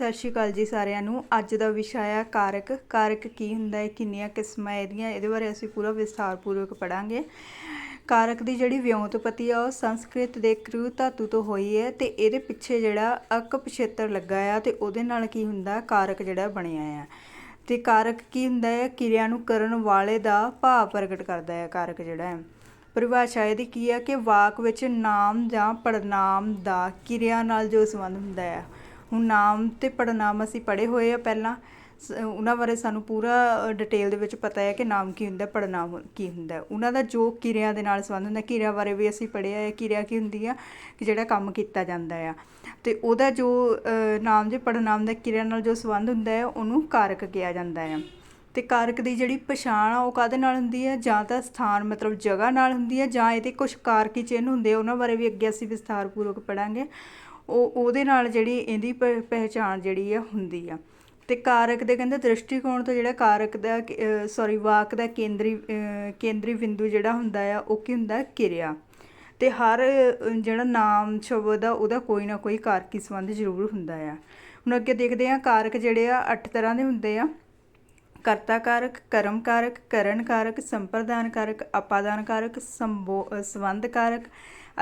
ਸਤਿ ਸ਼੍ਰੀ ਅਕਾਲ ਜੀ ਸਾਰਿਆਂ ਨੂੰ। ਅੱਜ ਦਾ ਵਿਸ਼ਾ ਆ ਕਾਰਕ। ਕਾਰਕ ਕੀ ਹੁੰਦਾ ਹੈ? ਕਿੰਨੀਆਂ ਕਿਸਮਾਂ ਇਹਦੀਆਂ? ਇਹਦੇ ਬਾਰੇ ਅਸੀਂ ਪੂਰਾ ਵਿਸਥਾਰਪੂਰਵਕ ਪੜਾਂਗੇ ਕਾਰਕ ਦੀ ਜਿਹੜੀ ਵਿਉਂਤਪਤੀ ਆ, ਉਹ ਸੰਸਕ੍ਰਿਤ ਦੇ ਕ੍ਰੂ ਧਾਤੂ ਤੋਂ ਹੋਈ ਹੈ ਤੇ ਇਹਦੇ ਪਿੱਛੇ ਜਿਹੜਾ ਅਕ ਪਛੇਤਰ ਲੱਗਾ ਆ ਤੇ ਉਹਦੇ ਨਾਲ ਕੀ ਹੁੰਦਾ? ਕਾਰਕ ਜਿਹੜਾ ਬਣਿਆ ਆ। ਤੇ ਕਾਰਕ ਕੀ ਹੁੰਦਾ ਹੈ? ਕਿਰਿਆ ਨੂੰ ਕਰਨ ਵਾਲੇ ਦਾ ਭਾਵ ਪ੍ਰਗਟ ਕਰਦਾ ਹੈ ਕਾਰਕ ਜਿਹੜਾ। ਹੈ ਪਰਿਭਾਸ਼ਾ ਇਹਦੀ ਕੀ ਆ ਕਿ ਵਾਕ ਵਿੱਚ ਨਾਮ ਜਾਂ ਪੜਨਾਮ ਦਾ ਕਿਰਿਆ ਨਾਲ ਜੋ ਸੰਬੰਧ ਹੁੰਦਾ ਹੈ ਹੁਣ ਨਾਮ ਤੇ ਪੜਨਾਮ ਅਸੀਂ ਪੜ੍ਹੇ ਹੋਏ ਆ ਪਹਿਲਾਂ। ਸ- ਉਹਨਾਂ ਬਾਰੇ ਸਾਨੂੰ ਪੂਰਾ ਡਿਟੇਲ ਦੇ ਵਿੱਚ ਪਤਾ ਹੈ ਕਿ ਨਾਮ ਕੀ ਹੁੰਦਾ ਪੜਨਾਮ ਕੀ ਹੁੰਦਾ। ਉਹਨਾਂ ਦਾ ਜੋ ਕਿਰਿਆ ਦੇ ਨਾਲ ਸੰਬੰਧ ਹੁੰਦਾ, ਕਿਰਿਆ ਬਾਰੇ ਵੀ ਅਸੀਂ ਪੜ੍ਹਿਆ ਹੈ, ਕਿਰਿਆ ਕੀ ਹੁੰਦੀ ਆ, ਕਿ ਜਿਹੜਾ ਕੰਮ ਕੀਤਾ ਜਾਂਦਾ ਆ। ਤੇ ਉਹਦਾ ਜੋ ਨਾਮ ਜੇ ਪੜਨਾਮ ਦਾ ਕਿਰਿਆ ਨਾਲ ਜੋ ਸੰਬੰਧ ਹੁੰਦਾ ਹੈ, ਉਹਨੂੰ ਕਾਰਕ ਕਿਹਾ ਜਾਂਦਾ ਆ। ਤੇ ਕਾਰਕ ਦੀ ਜਿਹੜੀ ਪਛਾਣ ਆ, ਉਹ ਕਾਹਦੇ ਨਾਲ ਹੁੰਦੀ ਹੈ ਜਾਂ ਤਾਂ ਸਥਾਨ, ਮਤਲਬ ਜਗ੍ਹਾ ਨਾਲ ਹੁੰਦੀ ਹੈ ਜਾਂ ਇਹਦੇ ਕੁਝ ਕਾਰਕੀ ਚਿੰਨ੍ਹ ਹੁੰਦੇ ਆ? ਉਹਨਾਂ ਬਾਰੇ ਵੀ ਅੱਗੇ ਅਸੀਂ ਵਿਸਥਾਰਪੂਰਵਕ ਪੜਾਂਗੇ ਉਹ ਉਹਦੇ ਨਾਲ ਜਿਹੜੀ ਇਹਦੀ ਪ- ਪਹਿਚਾਣ ਜਿਹੜੀ ਆ ਹੁੰਦੀ ਆ। ਅਤੇ ਕਾਰਕ ਦੇ ਕਹਿੰਦੇ ਦ੍ਰਿਸ਼ਟੀਕੋਣ ਤੋਂ ਜਿਹੜਾ ਕਾਰਕ ਦਾ ਸੌਰੀ ਵਾਕ ਦਾ ਕੇਂਦਰੀ ਕੇਂਦਰੀ ਬਿੰਦੂ ਜਿਹੜਾ ਹੁੰਦਾ ਆ, ਉਹ ਕੀ ਹੁੰਦਾ? ਕਿਰਿਆ। ਅਤੇ ਹਰ ਜਿਹੜਾ ਨਾਮ, ਸ਼ਬਦ ਆ, ਉਹਦਾ ਕੋਈ ਨਾ ਕੋਈ ਕਾਰਕੀ ਸੰਬੰਧ ਜ਼ਰੂਰ ਹੁੰਦਾ ਆ। ਹੁਣ ਅੱਗੇ ਦੇਖਦੇ ਆ ਕਾਰਕ ਜਿਹੜੇ ਆ, ਅੱਠ ਤਰ੍ਹਾਂ ਦੇ ਹੁੰਦੇ ਆ। ਕਰਤਾ ਕਾਰਕ, ਕਰਮ ਕਾਰਕ, ਕਰਨ ਕਾਰਕ, ਸੰਪਰਦਾਨ ਕਾਰਕ, ਅਪਾਦਾਨ ਕਾਰਕ, ਸੰਬੋ ਸੰਬੰਧ ਕਾਰਕ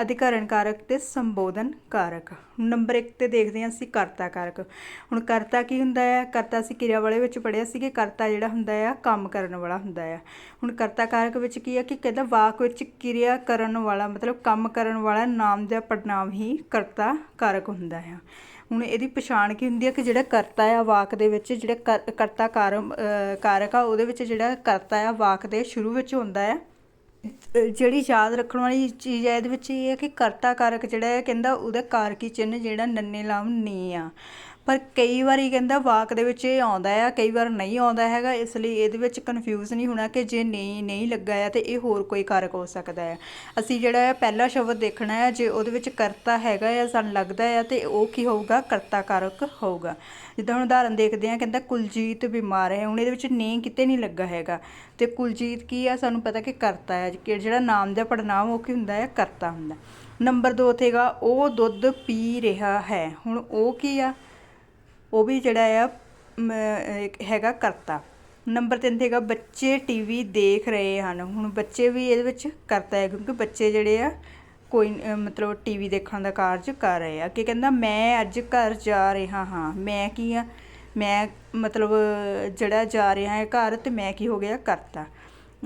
ਅਧਿਕਰਨ ਕਾਰਕ ਤੇ ਸੰਬੋਧਨ ਕਾਰਕ ਨੰਬਰ 1 ਤੇ ਦੇਖਦੇ ਹਾਂ ਅਸੀਂ ਕਰਤਾ ਕਾਰਕ ਹੁਣ ਕਰਤਾ ਕੀ ਹੁੰਦਾ ਹੈ ਕਰਤਾ ਅਸੀਂ ਕਿਰਿਆ ਵਾਲੇ ਵਿੱਚ ਪੜਿਆ ਸੀ ਕਿ ਕਰਤਾ ਜਿਹੜਾ ਹੁੰਦਾ ਆ, ਕੰਮ ਕਰਨ ਵਾਲਾ ਹੁੰਦਾ ਆ। ਹੁਣ ਕਰਤਾ ਕਾਰਕ ਵਿੱਚ ਕੀ ਹੈ ਕਿ ਕਹਿੰਦਾ ਵਾਕ ਵਿੱਚ ਕਿਰਿਆ ਕਰਨ ਵਾਲਾ, ਮਤਲਬ ਕੰਮ ਕਰਨ ਵਾਲਾ ਨਾਮ ਜਾਂ ਪੜਨਾਮ ਹੀ ਕਰਤਾ ਕਾਰਕ ਹੁੰਦਾ ਆ। ਹੁਣ ਇਹਦੀ ਪਛਾਣ ਕੀ ਹੁੰਦੀ ਹੈ ਕਿ ਜਿਹੜਾ ਕਰਤਾ ਆ ਵਾਕ ਦੇ ਵਿੱਚ ਜਿਹੜਾ ਕਰ- ਕਰਤਾ ਕਾਰਕ ਆ, ਉਹਦੇ ਵਿੱਚ ਜਿਹੜਾ ਕਰਤਾ ਆ ਵਾਕ ਦੇ ਸ਼ੁਰੂ ਵਿੱਚ ਹੁੰਦਾ ਹੈ ਜਿਹੜੀ ਯਾਦ ਰੱਖਣ ਵਾਲੀ ਚੀਜ਼ ਹੈ, ਇਹਦੇ ਵਿੱਚ ਇਹ ਹੈ ਕਿ ਕਰਤਾ ਕਾਰਕ ਜਿਹੜਾ ਹੈ, ਕਹਿੰਦਾ ਉਹਦਾ ਕਾਰਕੀ ਚਿੰਨ੍ਹ ਜਿਹੜਾ ਨੰਨੇ ਲਾਮ ਨੀ ਆ। ਪਰ ਕਈ ਵਾਰੀ ਕਹਿੰਦਾ ਵਾਕ ਦੇ ਵਿੱਚ ਇਹ ਆਉਂਦਾ ਆ, ਕਈ ਵਾਰ ਨਹੀਂ ਆਉਂਦਾ ਹੈਗਾ, ਇਸ ਲਈ ਇਹਦੇ ਵਿੱਚ ਕਨਫਿਊਜ਼ ਨਹੀਂ ਹੋਣਾ ਕਿ ਜੇ ਨਹੀਂ ਨਹੀਂ ਲੱਗਾ ਆ ਤੇ ਇਹ ਹੋਰ ਕੋਈ ਕਾਰਕ ਹੋ ਸਕਦਾ ਹੈ ਅਸੀਂ ਜਿਹੜਾ ਆ ਪਹਿਲਾ ਸ਼ਬਦ ਦੇਖਣਾ ਹੈ ਜੇ ਉਹਦੇ ਵਿੱਚ ਕਰਤਾ ਹੈਗਾ ਆ, ਸਾਨੂੰ ਲੱਗਦਾ ਆ ਤੇ ਉਹ ਕੀ ਹੋਊਗਾ? ਕਰਤਾ ਕਾਰਕ ਹੋਊਗਾ। ਜਿੱਦਾਂ ਹੁਣ ਉਦਾਹਰਨ ਦੇਖਦੇ ਆ, ਕਹਿੰਦਾ ਕੁਲਜੀਤ ਬਿਮਾਰ ਹੈ, ਹੁਣ ਇਹਦੇ ਵਿੱਚ ਨੇ ਕਿਤੇ ਨਹੀਂ ਲੱਗਾ ਹੈਗਾ। ਤੇ ਕੁਲਜੀਤ ਕੀ ਆ? ਸਾਨੂੰ ਪਤਾ ਕਿ ਕਰਤਾ ਹੈ ਕਿ ਜਿਹੜਾ ਨਾਮ ਦਾ ਪੜਨਾਮ ਉਹ ਕੀ ਹੁੰਦਾ ਹੈ ਕਰਤਾ ਹੁੰਦਾ। ਨੰਬਰ 2 ਤੇਗਾ ਉਹ ਦੁੱਧ ਪੀ ਰਿਹਾ ਹੈ। ਹੁਣ ਉਹ ਕੀ ਆ? ਉਹ ਵੀ ਜਿਹੜਾ ਆ ਹੈਗਾ ਕਰਤਾ। ਨੰਬਰ 3 ਤੇ ਹੈਗਾ ਬੱਚੇ ਟੀਵੀ ਦੇਖ ਰਹੇ ਹਨ। ਹੁਣ ਬੱਚੇ ਵੀ ਇਹਦੇ ਵਿੱਚ ਕਰਤਾ ਹੈ ਕਿਉਂਕਿ ਬੱਚੇ ਜਿਹੜੇ ਆ ਕੋਈ ਅ, ਮਤਲਬ ਟੀਵੀ ਦੇਖਣ ਦਾ ਕਾਰਜ ਕਰ ਰਹੇ ਆ। ਕਿ ਕਹਿੰਦਾ ਮੈਂ ਅੱਜ ਘਰ ਜਾ ਰਿਹਾ ਹਾਂ। ਮੈਂ ਕੀ ਆ? ਮੈਂ ਮਤਲਬ ਜਿਹੜਾ ਜਾ ਰਿਹਾ ਹੈ ਘਰ ਤੇ ਮੈਂ ਕੀ ਹੋ ਗਿਆ? ਕਰਤਾ।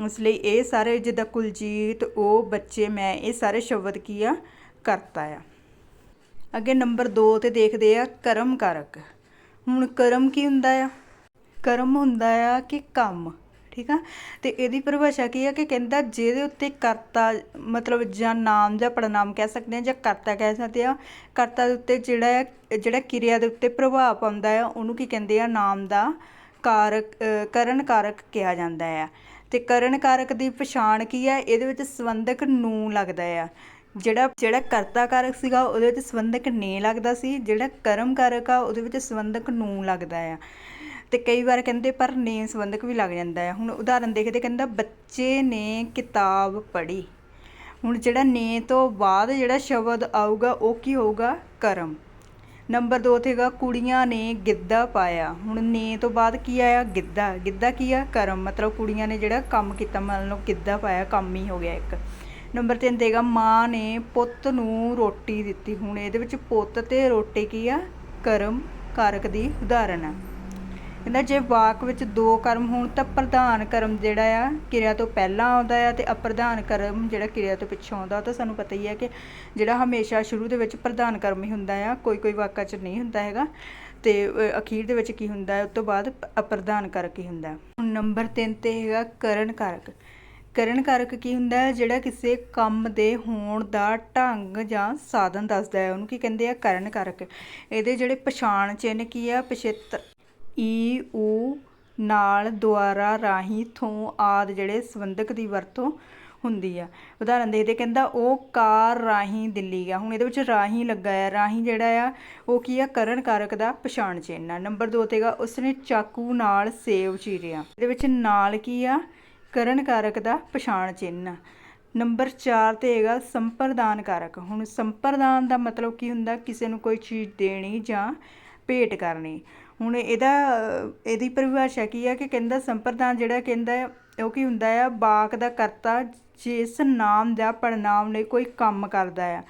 ਇਸ ਲਈ ਇਹ ਸਾਰੇ ਜਿੱਦਾਂ ਕੁਲਜੀਤ ਉਹ ਬੱਚੇ ਮੈਂ ਇਹ ਸਾਰੇ ਸ਼ਬਦ ਕੀ ਆ? ਕਰਤਾ ਆ। ਅੱਗੇ ਨੰਬਰ 2 ਤੇ ਦੇਖਦੇ ਆ ਕਰਮ ਕਾਰਕ। ਹੁਣ ਕਰਮ ਕੀ ਹੁੰਦਾ ਆ? ਕਰਮ ਹੁੰਦਾ ਆ ਕਿ ਕੰਮ, ਠੀਕ ਆ? ਤੇ ਇਹਦੀ ਪਰਿਭਾਸ਼ਾ ਕੀ ਆ ਕਿ ਕਹਿੰਦਾ ਜਿਹਦੇ ਉੱਤੇ ਕਰਤਾ, ਮਤਲਬ ਜਾਂ ਨਾਮ ਜਾਂ ਪੜਨਾਮ ਕਹਿ ਸਕਦੇ ਆ ਜਾਂ ਕਰਤਾ ਕਹਿ ਸਕਦੇ ਆ, ਕਰਤਾ ਦੇ ਉੱਤੇ ਜਿਹੜਾ ਜਿਹੜਾ ਕਿਰਿਆ ਦੇ ਉੱਤੇ ਪ੍ਰਭਾਵ ਪਾਉਂਦਾ ਆ, ਉਹਨੂੰ ਕੀ ਕਹਿੰਦੇ ਆ? ਨਾਮ ਦਾ ਕਾਰਕ ਕਰਨ ਕਾਰਕ ਕਿਹਾ ਜਾਂਦਾ ਆ। ਤੇ ਕਰਨ ਕਾਰਕ ਦੀ ਪਛਾਣ ਕੀ ਹੈ ਇਹਦੇ ਵਿੱਚ ਸੰਬੰਧਕ ਨੂੰ ਲੱਗਦਾ ਆ। ਜਿਹੜਾ ਜਿਹੜਾ ਕਰਤਾ ਕਾਰਕ ਸੀਗਾ, ਉਹਦੇ ਵਿੱਚ ਸੰਬੰਧਕ ਨੇ ਲੱਗਦਾ ਸੀ, ਜਿਹੜਾ ਕਰਮ ਕਾਰਕ ਆ, ਉਹਦੇ ਵਿੱਚ ਸੰਬੰਧਕ ਨੂੰ ਲੱਗਦਾ ਆ। ਤੇ ਕਈ ਵਾਰ ਕਹਿੰਦੇ, ਪਰ ਨੇ ਸੰਬੰਧਕ ਵੀ ਲੱਗ ਜਾਂਦਾ ਹੈ ਹੁਣ ਉਦਾਹਰਨ ਦੇਖਦੇ, ਕਹਿੰਦਾ, ਬੱਚੇ ਨੇ ਕਿਤਾਬ ਪੜ੍ਹੀ। ਹੁਣ ਜਿਹੜਾ ਨੇ ਤੋਂ ਬਾਅਦ ਜਿਹੜਾ ਸ਼ਬਦ ਆਊਗਾ, ਉਹ ਕੀ ਹੋਊਗਾ? ਕਰਮ। ਨੰਬਰ 2 ਤੇ ਹੈਗਾ, ਕੁੜੀਆਂ ਨੇ ਗਿੱਧਾ ਪਾਇਆ। ਹੁਣ ਨੇ ਤੋਂ ਬਾਅਦ ਕੀ ਆਇਆ? ਗਿੱਧਾ। ਗਿੱਧਾ ਕੀ ਆ? ਕਰਮ। ਮਤਲਬ ਕੁੜੀਆਂ ਨੇ ਜਿਹੜਾ ਕੰਮ ਕੀਤਾ, ਮੰਨ ਲਓ ਗਿੱਧਾ ਪਾਇਆ, ਕੰਮ ਹੀ ਹੋ ਗਿਆ ਇੱਕ। ਨੰਬਰ 3 ਤੇ ਹੈਗਾ ਮਾਂ ਨੇ ਪੁੱਤ ਨੂੰ ਰੋਟੀ ਦਿੱਤੀ। ਹੁਣ ਇਹਦੇ ਵਿੱਚ ਪੁੱਤ ਤੇ ਰੋਟੀ ਕੀ ਆ? ਕਰਮ ਕਾਰਕ ਦੀ ਉਦਾਹਰਨ ਆ। ਕਹਿੰਦਾ, ਜੇ ਵਾਕ ਵਿੱਚ ਦੋ ਕਰਮ ਹੋਣ ਤਾਂ ਪ੍ਰਧਾਨ ਕਰਮ ਜਿਹੜਾ ਆ, ਕਿਰਿਆ ਤੋਂ ਪਹਿਲਾਂ ਆਉਂਦਾ ਆ ਤੇ ਅਪ੍ਰਧਾਨ ਕਰਮ ਜਿਹੜਾ ਕਿਰਿਆ ਤੋਂ ਪਿੱਛੋਂ ਆਉਂਦਾ, ਉਹ ਤਾਂ ਸਾਨੂੰ ਪਤਾ ਹੀ ਹੈ ਕਿ ਜਿਹੜਾ ਹਮੇਸ਼ਾ ਸ਼ੁਰੂ ਦੇ ਵਿੱਚ ਪ੍ਰਧਾਨ ਕਰਮ ਹੀ ਹੁੰਦਾ ਆ ਕੋਈ ਕੋਈ ਵਾਕਾਂ 'ਚ ਨਹੀਂ ਹੁੰਦਾ ਹੈਗਾ। ਤੇ ਅਖੀਰ ਦੇ ਵਿੱਚ ਕੀ ਹੁੰਦਾ ਹੈ ਉਸ ਤੋਂ ਬਾਅਦ ਅਪ੍ਰਧਾਨ ਕਾਰਕ ਹੀ ਹੁੰਦਾ। ਹੁਣ ਨੰਬਰ 3 ਤੇ ਹੈਗਾ, ਕਰਨ ਕਾਰਕ। ਕਰਨ ਕਾਰਕ ਕੀ ਹੁੰਦਾ ਹੈ? ਜਿਹੜਾ ਕਿਸੇ ਕੰਮ ਦੇ ਹੋਣ ਦਾ ਢੰਗ ਜਾਂ ਸਾਧਨ ਦੱਸਦਾ ਹੈ। ਉਹਨੂੰ ਕੀ ਕਹਿੰਦੇ ਆ? ਕਰਨ ਕਾਰਕ ਇਹਦੇ ਜਿਹੜੇ ਪਛਾਣ ਚਿੰਨ੍ਹ ਕੀ ਆ? ਪਛੇਤਰ। ਈ, ਊ, ਨਾਲ, ਦੁਆਰਾ, ਰਾਹੀਂ, ਥੋਂ ਆਦ ਜਿਹੜੇ ਸੰਬੰਧਕ ਦੀ ਵਰਤੋਂ ਹੁੰਦੀ ਆ। ਉਦਾਹਰਨ ਦੇ ਦੇ ਕਹਿੰਦਾ, ਉਹ ਕਾਰ ਰਾਹੀਂ ਦਿੱਲੀ ਗਿਆ। ਹੁਣ ਇਹਦੇ ਵਿੱਚ ਰਾਹੀਂ ਲੱਗਾ ਆ। ਰਾਹੀਂ ਜਿਹੜਾ ਆ, ਉਹ ਕੀ ਆ? ਕਰਨ ਕਾਰਕ ਦਾ ਪਛਾਣ ਚਿੰਨ੍ਹ ਆ। ਨੰਬਰ 2 ਤੇਗਾ ਉਸਨੇ ਚਾਕੂ ਨਾਲ ਸੇਬ ਚੀਰਿਆ। ਇਹਦੇ ਵਿੱਚ ਨਾਲ ਕੀ ਆ? ਕਰਨ ਕਾਰਕ ਦਾ ਪਛਾਣ ਚਿੰਨ੍ਹ। ਨੰਬਰ 4 ਤੇ ਹੈਗਾ ਸੰਪਰਦਾਨ ਕਾਰਕ ਹੁਣ ਸੰਪਰਦਾਨ ਦਾ ਮਤਲਬ ਕੀ ਹੁੰਦਾ? ਕਿਸੇ ਨੂੰ ਕੋਈ ਚੀਜ਼ ਦੇਣੀ ਜਾਂ ਭੇਟ ਕਰਨੀ। ਹੁਣ ਇਹਦਾ, ਇਹਦੀ ਪਰਿਭਾਸ਼ਾ ਕੀ ਹੈ ਕਿ ਕਹਿੰਦਾ ਸੰਪਰਦਾਨ ਜਿਹੜਾ ਕਹਿੰਦਾ ਉਹ ਕੀ ਹੁੰਦਾ ਆ? ਬਾਕ ਦਾ ਕਰਤਾ ਜਿਸ ਨਾਮ ਦਾ ਪੜਨਾਮ ਲਈ ਕੋਈ ਕੰਮ ਕਰਦਾ ਆ।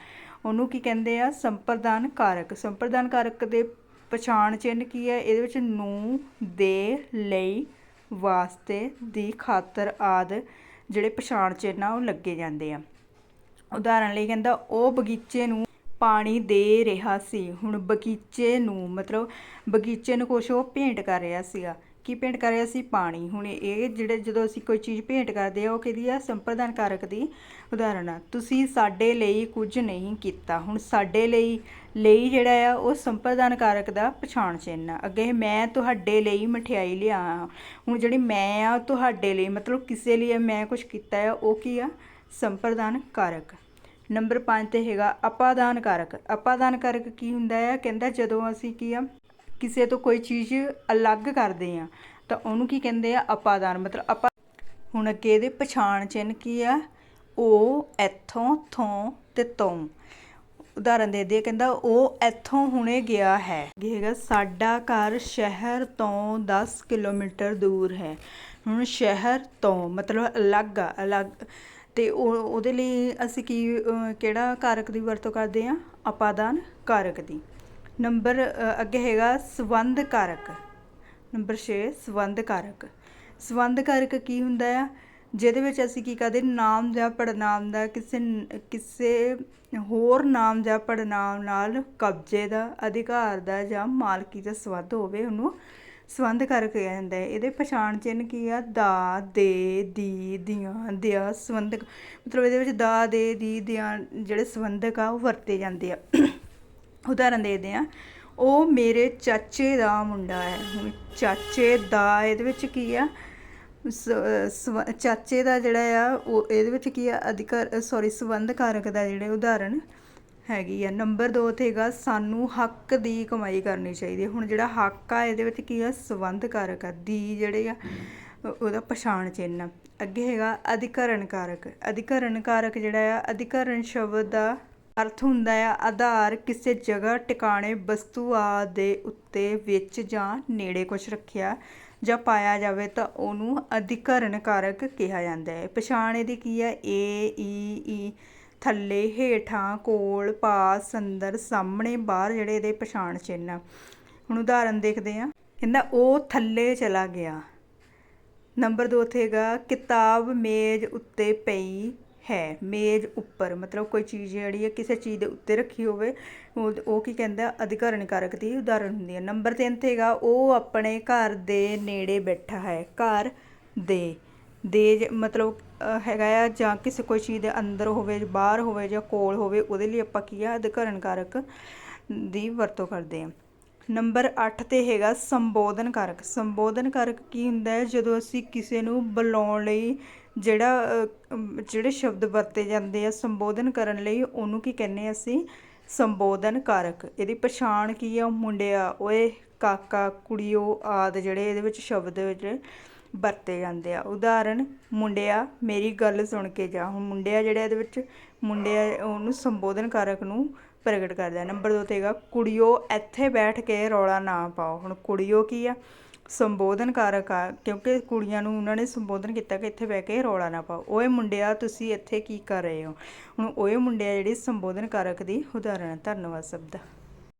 ਉਹਨੂੰ ਕੀ ਕਹਿੰਦੇ ਆ? ਸੰਪਰਦਾਨ ਕਾਰਕ ਸੰਪਰਦਾਨ ਕਾਰਕ ਦੇ ਪਛਾਣ ਚਿੰਨ੍ਹ ਕੀ ਹੈ? ਇਹਦੇ ਵਿੱਚ ਨੂੰ, ਦੇ, ਲਈ ਵਾਸਤੇ ਦੀ ਖਾਤਰ ਆਦਿ ਜਿਹੜੇ ਪਛਾਣ ਚਿੰਨ੍ਹ ਆ ਉਹ ਲੱਗੇ ਜਾਂਦੇ ਆ। ਉਦਾਹਰਣ ਲਈ ਕਹਿੰਦਾ, ਉਹ ਬਗੀਚੇ ਨੂੰ ਪਾਣੀ ਦੇ ਰਿਹਾ ਸੀ। ਹੁਣ ਬਗੀਚੇ ਨੂੰ ਮਤਲਬ ਬਗੀਚੇ ਨੂੰ ਕੁਛ ਉਹ ਭੇਂਟ ਕਰ ਰਿਹਾ ਸੀਗਾ। ਕੀ ਭੇਂਟ ਕਰ ਰਹੇ ਅਸੀਂ ਪਾਣੀ। ਹੁਣ ਇਹ ਜਿਹੜੇ ਜਦੋਂ ਅਸੀਂ ਕੋਈ ਚੀਜ਼ ਭੇਂਟ ਕਰਦੇ ਆ ਉਹ ਕਿਹਦੀ ਆ? ਸੰਪਰਦਾਨ ਕਾਰਕ ਦੀ ਉਦਾਹਰਣ ਆ। ਤੁਸੀਂ ਸਾਡੇ ਲਈ ਕੁਝ ਨਹੀਂ ਕੀਤਾ। ਹੁਣ ਸਾਡੇ ਲਈ ਲਈ ਜਿਹੜਾ ਆ, ਉਹ ਸੰਪਰਦਾਨ ਕਾਰਕ ਦਾ ਪਛਾਣ ਚਿੰਨ੍ਹ ਆ। ਅੱਗੇ ਮੈਂ ਤੁਹਾਡੇ ਲਈ ਮਠਿਆਈ ਲਿਆ। ਹੁਣ ਜਿਹੜੀ ਮੈਂ ਆ ਤੁਹਾਡੇ ਲਈ, ਮਤਲਬ ਕਿਸੇ ਲਈ ਮੈਂ ਕੁਝ ਕੀਤਾ ਆ, ਉਹ ਕੀ ਆ? ਸੰਪਰਦਾਨ ਕਾਰਕ ਨੰਬਰ 5 ਤੇ ਹੈਗਾ ਅਪਾਦਾਨ ਕਾਰਕ ਅਪਾਦਾਨ ਕਾਰਕ ਕੀ ਹੁੰਦਾ ਹੈ ਕਹਿੰਦਾ ਜਦੋਂ ਅਸੀਂ ਕੀ ਆ ਕਿਸੇ ਤੋਂ ਕੋਈ ਚੀਜ਼ ਅਲੱਗ ਕਰਦੇ ਆ, ਤਾਂ ਉਹਨੂੰ ਕੀ ਕਹਿੰਦੇ ਆ? ਅਪਾਦਾਨ। ਮਤਲਬ ਆਪਾ ਹੁਣ ਅੱਗੇ ਇਹਦੇ ਪਛਾਣ ਚਿੰਨ੍ਹ ਕੀ ਆ? ਉਹ ਇੱਥੋਂ, ਥੋਂ ਤੇ ਤੋਂ। ਉਦਾਹਰਨ ਦੇ ਦੇ ਕਹਿੰਦਾ ਉਹ ਇੱਥੋਂ ਹੁਣੇ ਗਿਆ ਹੈ। ਇਹ ਹੈਗਾ, ਸਾਡਾ ਘਰ ਸ਼ਹਿਰ ਤੋਂ 10 ਕਿਲੋਮੀਟਰ ਦੂਰ ਹੈ। ਹੁਣ ਸ਼ਹਿਰ ਤੋਂ, ਮਤਲਬ ਅਲੱਗ ਆ, ਅਲੱਗ। ਤੇ ਉਹ, ਉਹਦੇ ਲਈ ਅਸੀਂ ਕੀ ਕਿਹੜਾ ਕਾਰਕ ਦੀ ਵਰਤੋਂ ਕਰਦੇ ਆ? ਅਪਾਦਾਨ ਕਾਰਕ ਦੀ। ਨੰਬਰ ਅੱਗੇ ਹੈਗਾ ਸੰਬੰਧ ਕਾਰਕ ਨੰਬਰ 6 ਸੰਬੰਧ ਕਾਰਕ ਸੰਬੰਧ ਕਾਰਕ ਕੀ ਹੁੰਦਾ ਆ? ਜਿਹਦੇ ਵਿੱਚ ਅਸੀਂ ਕੀ ਕਰਦੇ? ਨਾਮ ਜਾਂ ਪੜਨਾਮ ਦਾ ਕਿਸੇ ਕਿਸੇ ਹੋਰ ਨਾਮ ਜਾਂ ਪੜਨਾਮ ਨਾਲ ਕਬਜ਼ੇ ਦਾ ਅਧਿਕਾਰ ਦਾ ਜਾਂ ਮਾਲਕੀ ਦਾ ਸੰਬੰਧ ਹੋਵੇ, ਉਹਨੂੰ ਸੰਬੰਧ ਕਾਰਕ ਕਿਹਾ ਜਾਂਦਾ ਹੈ। ਇਹਦੇ ਪਛਾਣ ਚਿੰਨ੍ਹ ਕੀ ਆ? ਦਾ, ਦੇ, ਦੀ, ਦੀਆਂ, ਦਿਆ ਸੰਬੰਧਕ ਮਤਲਬ ਇਹਦੇ ਵਿੱਚ ਦਾ, ਦੇ, ਦੀ, ਦਿਆਂ ਜਿਹੜੇ ਸੰਬੰਧਕ ਆ, ਉਹ ਵਰਤੇ ਜਾਂਦੇ ਆ। ਉਦਾਹਰਨ ਦੇਖਦੇ ਹਾਂ ਉਹ ਮੇਰੇ ਚਾਚੇ ਦਾ ਮੁੰਡਾ ਹੈ। ਹੁਣ ਚਾਚੇ ਦਾ, ਇਹਦੇ ਵਿੱਚ ਕੀ ਆ? ਸਵ- ਚਾਚੇ ਦਾ ਜਿਹੜਾ ਆ, ਉਹ ਇਹਦੇ ਵਿੱਚ ਕੀ ਆ? ਅਧਿਕਾਰ ਸੌਰੀ ਸੰਬੰਧ ਕਾਰਕ ਦਾ ਜਿਹੜੇ ਉਦਾਹਰਣ ਹੈਗੀ ਆ। ਨੰਬਰ 2 ਤੇ ਹੈਗਾ, ਸਾਨੂੰ ਹੱਕ ਦੀ ਕਮਾਈ ਕਰਨੀ ਚਾਹੀਦੀ ਹੁਣ ਜਿਹੜਾ ਹੱਕ ਆ, ਇਹਦੇ ਵਿੱਚ ਕੀ ਆ? ਸੰਬੰਧ ਕਾਰਕ ਆ। ਦੀ ਜਿਹੜੇ ਆ, ਉਹਦਾ ਪਛਾਣ ਚਿੰਨ੍ਹ। ਆ। ਅੱਗੇ ਹੈਗਾ ਅਧਿਕਰਨ ਕਾਰਕ ਅਧਿਕਰਨ ਕਾਰਕ ਜਿਹੜਾ ਆ, ਅਧਿਕਰਨ ਸ਼ਬਦ ਦਾ ਅਰਥ ਹੁੰਦਾ ਆ ਆਧਾਰ ਕਿਸੇ ਜਗ੍ਹਾ, ਟਿਕਾਣੇ, ਵਸਤੂ ਆਦਿ ਦੇ ਉੱਤੇ ਵਿੱਚ ਜਾਂ ਨੇੜੇ ਕੁਛ ਰੱਖਿਆ ਜਾਂ ਪਾਇਆ ਜਾਵੇ ਤਾਂ ਉਹਨੂੰ ਅਧਿਕਰਨ ਕਾਰਕ ਕਿਹਾ ਜਾਂਦਾ ਹੈ। ਪਛਾਣ ਇਹਦੀ ਕੀ ਹੈ? ਏ ਈ ਈ ਥੱਲੇ ਹੇਠਾਂ, ਕੋਲ, ਪਾਸ, ਅੰਦਰ, ਸਾਹਮਣੇ, ਬਾਹਰ ਜਿਹੜੇ ਇਹਦੇ ਪਛਾਣ ਚਿੰਨ੍ਹ ਆ। ਹੁਣ ਉਦਾਹਰਨ ਦੇਖਦੇ ਹਾਂ। ਕਹਿੰਦਾ, ਉਹ ਥੱਲੇ ਚਲਾ ਗਿਆ। ਨੰਬਰ 2 ਤੇ ਹੈਗਾ, ਕਿਤਾਬ ਮੇਜ਼ ਉੱਤੇ ਪਈ ਹੈ, ਮੇਜ਼ ਉੱਪਰ। ਮਤਲਬ ਕੋਈ ਚੀਜ਼ ਜਿਹੜੀ ਹੈ, ਕਿਸੇ ਚੀਜ਼ ਦੇ ਉੱਤੇ ਰੱਖੀ ਹੋਵੇ, ਉਹ ਉਹ ਕੀ ਕਹਿੰਦਾ ਅਧਿਕਰਨ ਕਾਰਕ ਦੀ ਉਦਾਹਰਨ ਹੁੰਦੀ ਹੈ। ਨੰਬਰ 3 ਤੇ ਹੈਗਾ, ਉਹ ਆਪਣੇ ਘਰ ਦੇ ਨੇੜੇ ਬੈਠਾ ਹੈ। ਘਰ ਦੇ ਦੇ ਜ- ਮਤਲਬ ਹੈਗਾ ਆ, ਜਾਂ ਕਿਸੇ ਕੋਈ ਚੀਜ਼ ਦੇ ਅੰਦਰ ਹੋਵੇ, ਬਾਹਰ ਹੋਵੇ, ਜਾਂ ਕੋਲ ਹੋਵੇ, ਉਹਦੇ ਲਈ ਆਪਾਂ ਕੀ ਆ ਅਧਿਕਰਨ ਕਾਰਕ ਦੀ ਵਰਤੋਂ ਕਰਦੇ ਹਾਂ। ਨੰਬਰ 8 ਤੇ ਹੈਗਾ ਸੰਬੋਧਨ ਕਾਰਕ ਸੰਬੋਧਨ ਕਾਰਕ ਕੀ ਹੁੰਦਾ ਹੈ? ਜਦੋਂ ਅਸੀਂ ਕਿਸੇ ਨੂੰ ਬੁਲਾਉਣ ਲਈ ਜਿਹੜਾ ਜਿਹੜੇ ਸ਼ਬਦ ਵਰਤੇ ਜਾਂਦੇ ਆ ਸੰਬੋਧਨ ਕਰਨ ਲਈ, ਉਹਨੂੰ ਕੀ ਕਹਿੰਦੇ ਅਸੀਂ? ਸੰਬੋਧਨ ਕਾਰਕ ਇਹਦੀ ਪਛਾਣ ਕੀ ਆ? ਮੁੰਡਿਆ, ਓਏ, ਕਾਕਾ, ਕੁੜੀਓ ਆਦਿ ਜਿਹੜੇ ਇਹਦੇ ਵਿੱਚ ਸ਼ਬਦ ਵਿੱਚ ਵਰਤੇ ਜਾਂਦੇ ਆ। ਉਦਾਹਰਨ, ਮੁੰਡਿਆ, ਮੇਰੀ ਗੱਲ ਸੁਣ ਕੇ ਜਾ। ਹੁਣ ਮੁੰਡਿਆ ਜਿਹੜਾ ਇਹਦੇ ਵਿੱਚ, ਮੁੰਡਿਆ ਉਹਨੂੰ ਸੰਬੋਧਨ ਕਾਰਕ ਨੂੰ ਪ੍ਰਗਟ ਕਰਦਾ ਨੰਬਰ 2 ਤੇ ਹੈਗਾ, ਕੁੜੀਓ, ਇੱਥੇ ਬੈਠ ਕੇ ਰੌਲਾ ਨਾ ਪਾਓ। ਹੁਣ ਕੁੜੀਓ ਕੀ ਆ? ਸੰਬੋਧਨ ਕਾਰਕ ਆ, ਕਿਉਂਕਿ ਕੁੜੀਆਂ ਨੂੰ ਉਹਨਾਂ ਨੇ ਸੰਬੋਧਨ ਕੀਤਾ ਕਿ ਇੱਥੇ ਬਹਿ ਕੇ ਰੌਲਾ ਨਾ ਪਾਓ। ਓਏ ਮੁੰਡਿਆ, ਤੁਸੀਂ ਇੱਥੇ ਕੀ ਕਰ ਰਹੇ ਹੋ? ਹੁਣ ਓਏ ਮੁੰਡਿਆ ਜਿਹੜੀ ਸੰਬੋਧਨ ਕਾਰਕ ਦੀ ਉਦਾਹਰਣ ਹੈ ਧੰਨਵਾਦ ਸ਼ਬਦ